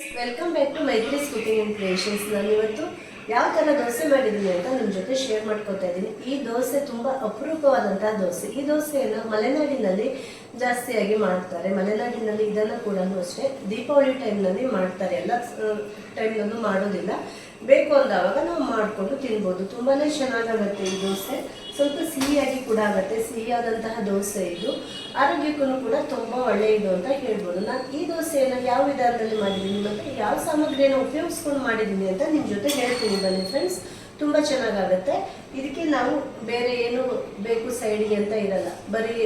Welcome back to Maitri's cooking and creations ನಾನು ಇವತ್ತು ಯಾವ ಥರ ದೋಸೆ ಮಾಡಿದ್ದೀನಿ ಅಂತ ನಿಮ್ಮ ಜೊತೆ ಶೇರ್ ಮಾಡ್ಕೊತಾ ಇದ್ದೀನಿ. ಈ ದೋಸೆ ತುಂಬ ಅಪರೂಪವಾದಂತಹ ದೋಸೆ. ಈ ದೋಸೆಯನ್ನು ಮಲೆನಾಡಿನಲ್ಲಿ ಜಾಸ್ತಿಯಾಗಿ ಮಾಡ್ತಾರೆ. ಮಲೆನಾಡಿನಲ್ಲಿ ಇದನ್ನು ಕೂಡ ಅಷ್ಟೇ ದೀಪಾವಳಿ ಟೈಮ್ನಲ್ಲಿ ಮಾಡ್ತಾರೆ. ಎಲ್ಲ ಟೈಮ್ನಲ್ಲೂ ಮಾಡೋದಿಲ್ಲ. ಬೇಕು ಅಂದಾಗ ನಾವು ಮಾಡಿಕೊಂಡು ತಿನ್ಬೋದು. ತುಂಬಾ ಚೆನ್ನಾಗಾಗುತ್ತೆ ಈ ದೋಸೆ. ಸ್ವಲ್ಪ ಸಿಹಿಯಾಗಿ ಕೂಡ ಆಗುತ್ತೆ. ಸಿಹಿಯಾದಂತಹ ದೋಸೆ ಇದು. ಆರೋಗ್ಯಕ್ಕೂ ಕೂಡ ತುಂಬ ಒಳ್ಳೆಯದು ಅಂತ ಹೇಳ್ಬೋದು. ನಾನು ಈ ದೋಸೆಯನ್ನು ಯಾವ ವಿಧಾನದಲ್ಲಿ ಮಾಡಿದ್ದೀನಿ? ಮತ್ತು ಯಾವ ಸಾಮಗ್ರಿಯನ್ನು ಉಪಯೋಗಿಸ್ಕೊಂಡು ಮಾಡಿದ್ದೀನಿ ಅಂತ ನಿಮ್ಮ ಜೊತೆ ಹೇಳ್ತೀನಿ. ಬನ್ನಿ ಫ್ರೆಂಡ್ಸ್ ತುಂಬ ಚೆನ್ನಾಗಾಗತ್ತೆ. ಇದಕ್ಕೆ ನಾವು ಬೇರೆ ಏನು ಬೇಕು ಸೈಡಿಗೆ ಅಂತ ಇರಲ್ಲ. ಬರೀ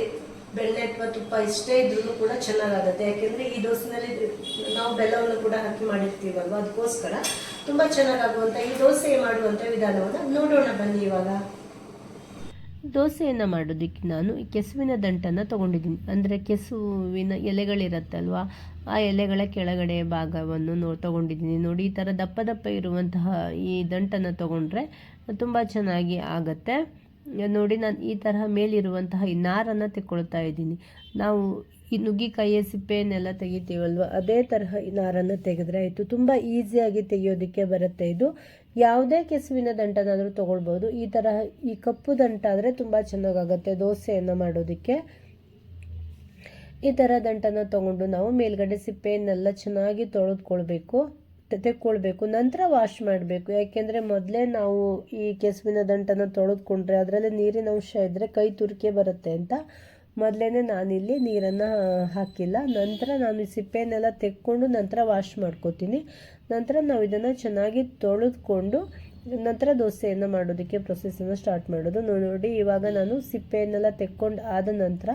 ಬೆಣ್ಣೆ ಅಥವಾ ತುಪ್ಪ ಇಷ್ಟೇ ಇದ್ರೂ ಕೂಡ ಚೆನ್ನಾಗಾಗುತ್ತೆ. ಯಾಕೆಂದರೆ ಈ ದೋಸೆನಲ್ಲಿ ನಾವು ಬೆಲ್ಲವನ್ನು ಕೂಡ ಹಾಕಿ ಮಾಡಿರ್ತೀವಲ್ವ? ಅದಕ್ಕೋಸ್ಕರ ತುಂಬ ಚೆನ್ನಾಗಾಗುವಂಥ ಈ ದೋಸೆ ಮಾಡುವಂಥ ವಿಧಾನವನ್ನು ನೋಡೋಣ ಬನ್ನಿ ಇವಾಗ. ದೋಸೆಯನ್ನು ಮಾಡೋದಕ್ಕೆ ನಾನು ಈ ಕೆಸುವಿನ ದಂಟನ್ನು ತೊಗೊಂಡಿದ್ದೀನಿ. ಅಂದರೆ ಕೆಸುವಿನ ಎಲೆಗಳಿರುತ್ತಲ್ವ, ಆ ಎಲೆಗಳ ಕೆಳಗಡೆ ಭಾಗವನ್ನು ನೋ ತೊಗೊಂಡಿದ್ದೀನಿ. ನೋಡಿ, ಈ ಥರ ದಪ್ಪ ದಪ್ಪ ಇರುವಂತಹ ಈ ದಂಟನ್ನು ತೊಗೊಂಡ್ರೆ ತುಂಬ ಚೆನ್ನಾಗಿ ಆಗುತ್ತೆ. ನೋಡಿ ನಾನು ಈ ತರಹ ಮೇಲಿರುವಂತಹ ಈ ನಾರನ್ನು ತೆಕ್ಕೊಳ್ತಾ ಇದ್ದೀನಿ. ನಾವು ಈ ನುಗ್ಗಿಕಾಯಿಯ ಸಿಪ್ಪೆಯನ್ನೆಲ್ಲ ತೆಗಿತೀವಲ್ವ? ಅದೇ ತರಹ ಈ ನಾರನ್ನು ತೆಗೆದ್ರೆ ಆಯಿತು. ತುಂಬ ಈಸಿಯಾಗಿ ತೆಗೆಯೋದಕ್ಕೆ ಬರುತ್ತೆ ಇದು. ಯಾವುದೇ ಕೆಸುವಿನ ದಂಟನಾದರೂ ತೊಗೊಳ್ಬೋದು. ಈ ತರಹ ಈ ಕಪ್ಪು ದಂಟ ಆದರೆ ತುಂಬ ಚೆನ್ನಾಗಾಗುತ್ತೆ ದೋಸೆಯನ್ನು ಮಾಡೋದಕ್ಕೆ. ಈ ಥರ ದಂಟನ ತೊಗೊಂಡು ನಾವು ಮೇಲ್ಗಡೆ ಸಿಪ್ಪೆಯನ್ನೆಲ್ಲ ಚೆನ್ನಾಗಿ ತೊಳೆದುಕೊಳ್ಬೇಕು. ತೆಕ್ಕೊಳ್ಬೇಕು ನಂತರ ವಾಶ್ ಮಾಡಬೇಕು. ಯಾಕೆಂದರೆ ಮೊದಲೇ ನಾವು ಈ ಕೆಸುವಿನ ದಂಟನ್ನು ತೊಳೆದುಕೊಂಡ್ರೆ ಅದರಲ್ಲಿ ನೀರಿನ ಅಂಶ ಇದ್ದರೆ ಕೈ ತುರಿಕೆ ಬರುತ್ತೆ ಅಂತ ಮೊದಲೇ ನಾನಿಲ್ಲಿ ನೀರನ್ನು ಹಾಕಿಲ್ಲ. ನಂತರ ನಾನು ಈ ಸಿಪ್ಪೆಯನ್ನೆಲ್ಲ ತೆಕ್ಕೊಂಡು ನಂತರ ವಾಶ್ ಮಾಡ್ಕೋತೀನಿ. ನಂತರ ನಾವು ಇದನ್ನು ಚೆನ್ನಾಗಿ ತೊಳೆದುಕೊಂಡು ನಂತರ ದೋಸೆಯನ್ನು ಮಾಡೋದಕ್ಕೆ ಪ್ರೊಸೆಸನ್ನು ಸ್ಟಾರ್ಟ್ ಮಾಡೋದು. ನೋಡಿ, ಇವಾಗ ನಾನು ಸಿಪ್ಪೆಯನ್ನೆಲ್ಲ ತೆಕ್ಕೊಂಡು ಆದ ನಂತರ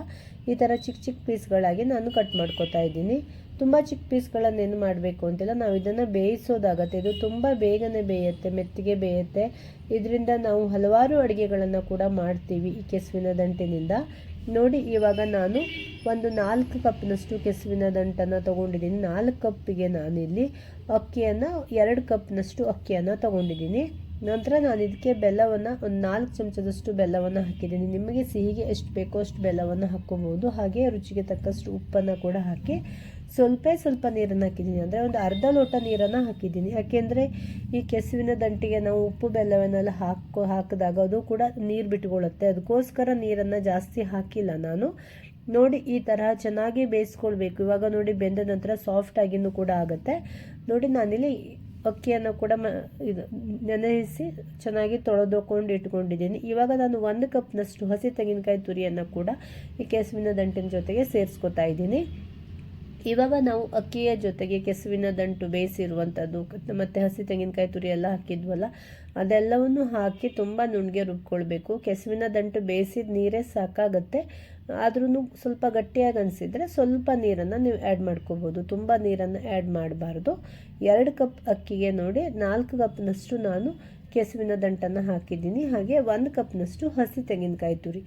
ಈ ಥರ ಚಿಕ್ಕ ಚಿಕ್ಕ ಪೀಸ್ಗಳಾಗಿ ನಾನು ಕಟ್ ಮಾಡ್ಕೊತಾ ಇದ್ದೀನಿ. ತುಂಬ ಚಿಕ್ಕ ಪೀಸ್ಗಳನ್ನೇನು ಮಾಡಬೇಕು ಅಂತಿಲ್ಲ ನಾವು ಇದನ್ನು ಬೇಯಿಸೋದಾಗತ್ತೆ. ಇದು ತುಂಬ ಬೇಗನೆ ಬೇಯುತ್ತೆ, ಮೆತ್ತಿಗೆ ಬೇಯುತ್ತೆ. ಇದರಿಂದ ನಾವು ಹಲವಾರು ಅಡುಗೆಗಳನ್ನು ಕೂಡ ಮಾಡ್ತೀವಿ ಈ ಕೆಸುವಿನ ದಂಟಿನಿಂದ. ನೋಡಿ, ಇವಾಗ ನಾನು ಒಂದು ನಾಲ್ಕು ಕಪ್ನಷ್ಟು ಕೆಸುವಿನ ದಂಟನ್ನು ತೊಗೊಂಡಿದ್ದೀನಿ. ನಾಲ್ಕು ಕಪ್ಪಿಗೆ ನಾನಿಲ್ಲಿ ಅಕ್ಕಿಯನ್ನು, ಎರಡು ಕಪ್ನಷ್ಟು ಅಕ್ಕಿಯನ್ನು ತೊಗೊಂಡಿದ್ದೀನಿ. ನಂತರ ನಾನು ಇದಕ್ಕೆ ಬೆಲ್ಲವನ್ನು, ಒಂದು ನಾಲ್ಕು ಚಮಚದಷ್ಟು ಬೆಲ್ಲವನ್ನು ಹಾಕಿದ್ದೀನಿ. ನಿಮಗೆ ಸಿಹಿಗೆ ಎಷ್ಟು ಬೇಕೋ ಅಷ್ಟು ಬೆಲ್ಲವನ್ನು ಹಾಕ್ಕೋಬೋದು. ಹಾಗೆ ರುಚಿಗೆ ತಕ್ಕಷ್ಟು ಉಪ್ಪನ್ನು ಕೂಡ ಹಾಕಿ ಸ್ವಲ್ಪ ಸ್ವಲ್ಪ ನೀರನ್ನು ಹಾಕಿದ್ದೀನಿ. ಅಂದರೆ ಒಂದು ಅರ್ಧ ಲೋಟ ನೀರನ್ನು ಹಾಕಿದ್ದೀನಿ. ಯಾಕೆಂದರೆ ಈ ಕೆಸುವಿನ ದಂಟಿಗೆ ನಾವು ಉಪ್ಪು, ಬೆಲ್ಲವನ್ನೆಲ್ಲ ಹಾಕೋ, ಹಾಕಿದಾಗ ಅದು ಕೂಡ ನೀರು ಬಿಟ್ಕೊಳ್ಳುತ್ತೆ. ಅದಕ್ಕೋಸ್ಕರ ನೀರನ್ನು ಜಾಸ್ತಿ ಹಾಕಿಲ್ಲ ನಾನು. ನೋಡಿ, ಈ ತರಹ ಚೆನ್ನಾಗಿ ಬೇಯಿಸ್ಕೊಳ್ಬೇಕು. ಇವಾಗ ನೋಡಿ, ಬೆಂದ ನಂತರ ಸಾಫ್ಟ್ ಆಗಿನೂ ಕೂಡ ಆಗುತ್ತೆ. ನೋಡಿ, ನಾನಿಲ್ಲಿ ಅಕ್ಕಿಯನ್ನು ಕೂಡ ಮ, ಇದು ನೆನೆಸಿ ಚೆನ್ನಾಗಿ ತೊಳೆದುಕೊಂಡು ಇಟ್ಕೊಂಡಿದ್ದೀನಿ. ಇವಾಗ ನಾನು ಒಂದು ಕಪ್ನಷ್ಟು ಹಸಿ ತೆಂಗಿನಕಾಯಿ ತುರಿಯನ್ನು ಕೂಡ ಈ ಕೆಸುವಿನ ದಂಟಿನ ಜೊತೆಗೆ ಸೇರಿಸ್ಕೊತಾ ಇದ್ದೀನಿ. ಇವಾಗ ನಾವು ಅಕ್ಕಿಯ ಜೊತೆಗೆ ಕೆಸುವಿನ ದಂಟು ಬೇಯಿಸಿರುವಂಥದ್ದು ಮತ್ತು ಹಸಿ ತೆಂಗಿನಕಾಯಿ ತುರಿ ಎಲ್ಲ ಹಾಕಿದ್ವಲ್ಲ, ಅದೆಲ್ಲವನ್ನು ಹಾಕಿ ತುಂಬ ನುಣ್ಣಗೆ ರುಬ್ಕೊಳ್ಬೇಕು. ಕೆಸುವಿನ ದಂಟು ಬೇಯಿಸಿದ ನೀರೇ ಸಾಕಾಗತ್ತೆ. ಆದ್ರೂ ಸ್ವಲ್ಪ ಗಟ್ಟಿಯಾಗಿ ಅನಿಸಿದರೆ ಸ್ವಲ್ಪ ನೀರನ್ನು ನೀವು ಆ್ಯಡ್ ಮಾಡ್ಕೋಬೋದು. ತುಂಬ ನೀರನ್ನು ಆ್ಯಡ್ ಮಾಡಬಾರ್ದು. ಎರಡು ಕಪ್ ಅಕ್ಕಿಗೆ ನೋಡಿ, ನಾಲ್ಕು ಕಪ್ನಷ್ಟು ನಾನು ಕೆಸುವಿನ ದಂಟನ್ನು ಹಾಕಿದ್ದೀನಿ. ಹಾಗೆ ಒಂದು ಕಪ್ನಷ್ಟು ಹಸಿ ತೆಂಗಿನಕಾಯಿ ತುರಿ.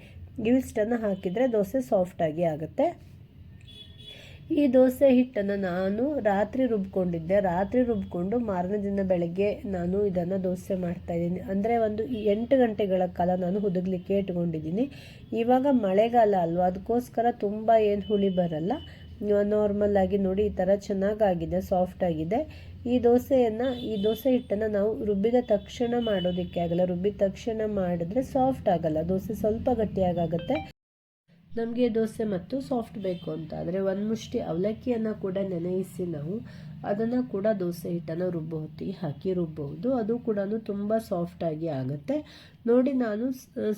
ಇವಿಷ್ಟನ್ನು ಹಾಕಿದರೆ ದೋಸೆ ಸಾಫ್ಟಾಗಿ ಆಗುತ್ತೆ. ಈ ದೋಸೆ ಹಿಟ್ಟನ್ನು ನಾನು ರಾತ್ರಿ ರುಬ್ಕೊಂಡಿದ್ದೆ. ರಾತ್ರಿ ರುಬ್ಕೊಂಡು ಮಾರನೇ ದಿನ ಬೆಳಗ್ಗೆ ನಾನು ಇದನ್ನು ದೋಸೆ ಮಾಡ್ತಾಯಿದ್ದೀನಿ ಅಂದರೆ ಒಂದು ಎಂಟು ಗಂಟೆಗಳ ಕಾಲ ನಾನು ಹುದುಗಲಿಕ್ಕೆ ಇಟ್ಕೊಂಡಿದ್ದೀನಿ. ಇವಾಗ ಮಳೆಗಾಲ ಅಲ್ವಾ? ಅದಕ್ಕೋಸ್ಕರ ತುಂಬ ಏನು ಹುಳಿ ಬರಲ್ಲ. ನಾರ್ಮಲ್ ಆಗಿ ನೋಡಿ ಈ ಥರ ಚೆನ್ನಾಗಾಗಿದೆ ಸಾಫ್ಟ್ ಆಗಿದೆ. ಈ ದೋಸೆಯನ್ನು, ಈ ದೋಸೆ ಹಿಟ್ಟನ್ನು ನಾವು ರುಬ್ಬಿದ ತಕ್ಷಣ ಮಾಡೋದಕ್ಕೆ ಆಗಲ್ಲ. ರುಬ್ಬಿದ ತಕ್ಷಣ ಮಾಡಿದ್ರೆ ಸಾಫ್ಟ್ ಆಗಲ್ಲ. ದೋಸೆ ಸ್ವಲ್ಪ ಗಟ್ಟಿಯಾಗುತ್ತೆ ನಮಗೆ ದೋಸೆ ಮತ್ತು ಸಾಫ್ಟ್ ಬೇಕು ಅಂತ. ಆದರೆ ಒಂದು ಮುಷ್ಟಿ ಅವಲಕ್ಕಿಯನ್ನು ಕೂಡ ನೆನೆಯಿಸಿ ನಾವು ಅದನ್ನು ಕೂಡ ದೋಸೆ ಹಿಟ್ಟನ್ನು ರುಬ್ಬೋ ಹಾಕಿ ರುಬ್ಬಬಹುದು ಅದು ಕೂಡ ತುಂಬ ಸಾಫ್ಟಾಗಿ ಆಗುತ್ತೆ. ನೋಡಿ ನಾನು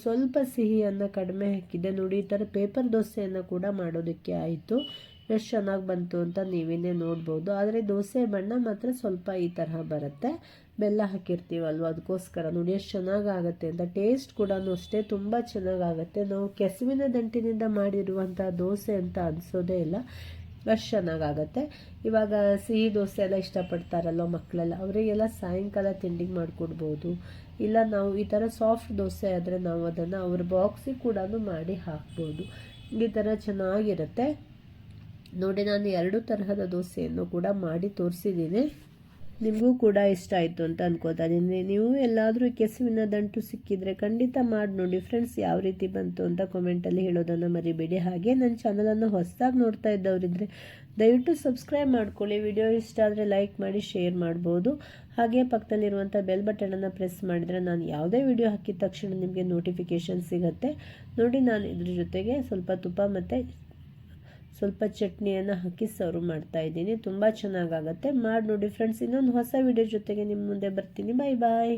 ಸ್ವಲ್ಪ ಸಿಹಿಯನ್ನು ಕಡಿಮೆ ಹಾಕಿದ್ದೆ. ನೋಡಿ ಈ ಥರ ಪೇಪರ್ ದೋಸೆಯನ್ನು ಕೂಡ ಮಾಡೋದಕ್ಕೆ ಆಯಿತು. ಎಷ್ಟು ಚೆನ್ನಾಗಿ ಬಂತು ಅಂತ ನೀವೇನೇ ನೋಡ್ಬೋದು. ಆದರೆ ದೋಸೆ ಬಣ್ಣ ಮಾತ್ರ ಸ್ವಲ್ಪ ಈ ತರಹ ಬರುತ್ತೆ. ಬೆಲ್ಲ ಹಾಕಿರ್ತೀವಲ್ವ? ಅದಕ್ಕೋಸ್ಕರ ನೋಡಿ ಎಷ್ಟು ಚೆನ್ನಾಗಾಗುತ್ತೆ ಅಂತ ಟೇಸ್ಟ್ ಕೂಡ ಅಷ್ಟೇ ತುಂಬ ಚೆನ್ನಾಗಾಗುತ್ತೆ. ನಾವು ಕೆಸುವಿನ ದಂಟಿನಿಂದ ಮಾಡಿರುವಂಥ ದೋಸೆ ಅಂತ ಅನಿಸೋದೇ ಇಲ್ಲ. ಅಷ್ಟು ಚೆನ್ನಾಗಾಗತ್ತೆ. ಇವಾಗ ಸಿಹಿ ದೋಸೆ ಎಲ್ಲ ಇಷ್ಟಪಡ್ತಾರಲ್ವ ಮಕ್ಕಳೆಲ್ಲ ಅವರಿಗೆಲ್ಲ ಸಾಯಂಕಾಲ ತಿಂಡಿ ಮಾಡಿಕೊಡ್ಬೋದು. ಇಲ್ಲ ನಾವು ಈ ಥರ ಸಾಫ್ಟ್ ದೋಸೆ ಆದರೆ ನಾವು ಅದನ್ನು ಅವ್ರ ಬಾಕ್ಸಿಗೆ ಕೂಡ ಮಾಡಿ ಹಾಕ್ಬೋದು. ಈ ಥರ ಚೆನ್ನಾಗಿರುತ್ತೆ. ನೋಡಿ ನಾನು ಎರಡು ತರಹದ ದೋಸೆಯನ್ನು ಕೂಡ ಮಾಡಿ ತೋರಿಸಿದ್ದೀನಿ. ನಿಮಗೂ ಕೂಡ ಇಷ್ಟ ಆಯಿತು ಅಂತ ಅನ್ಕೋತಾ ಇದ್ದೀನಿ. ನೀವು ಎಲ್ಲಾದರೂ ಕೆಸುವಿನ ದಂಟು ಸಿಕ್ಕಿದ್ರೆ ಖಂಡಿತ ಮಾಡಿ ನೋಡಿ ಫ್ರೆಂಡ್ಸ್ ಯಾವ ರೀತಿ ಬಂತು ಅಂತ ಕಾಮೆಂಟಲ್ಲಿ ಹೇಳೋದನ್ನು ಮರಿಬೇಡಿ. ಹಾಗೆ ನನ್ನ ಚಾನಲನ್ನು ಹೊಸದಾಗಿ ನೋಡ್ತಾ ಇದ್ದವರಿದ್ದರೆ ದಯವಿಟ್ಟು ಸಬ್ಸ್ಕ್ರೈಬ್ ಮಾಡ್ಕೊಳ್ಳಿ. ವಿಡಿಯೋ ಇಷ್ಟ ಆದರೆ ಲೈಕ್ ಮಾಡಿ ಶೇರ್ ಮಾಡ್ಬೋದು. ಹಾಗೆ ಪಕ್ಕದಲ್ಲಿರುವಂಥ ಬೆಲ್ ಬಟನನ್ನು ಪ್ರೆಸ್ ಮಾಡಿದರೆ ನಾನು ಯಾವುದೇ ವಿಡಿಯೋ ಹಾಕಿದ ತಕ್ಷಣ ನಿಮಗೆ ನೋಟಿಫಿಕೇಷನ್ ಸಿಗುತ್ತೆ. ನೋಡಿ ನಾನು ಇದ್ರ ಜೊತೆಗೆ ಸ್ವಲ್ಪ ತುಪ್ಪ ಮತ್ತು ಸ್ವಲ್ಪ ಚಟ್ನಿಯನ್ನು ಹಾಕಿ ಸರ್ವ್ ಮಾಡ್ತಾ ಇದ್ದೀನಿ. ತುಂಬ ಚೆನ್ನಾಗಾಗತ್ತೆ. ಮಾಡಿ ನೋಡಿ ಫ್ರೆಂಡ್ಸ್ ಇನ್ನೊಂದು ಹೊಸ ವಿಡಿಯೋ ಜೊತೆಗೆ ನಿಮ್ಮ ಮುಂದೆ ಬರ್ತೀನಿ. ಬಾಯ್ ಬಾಯ್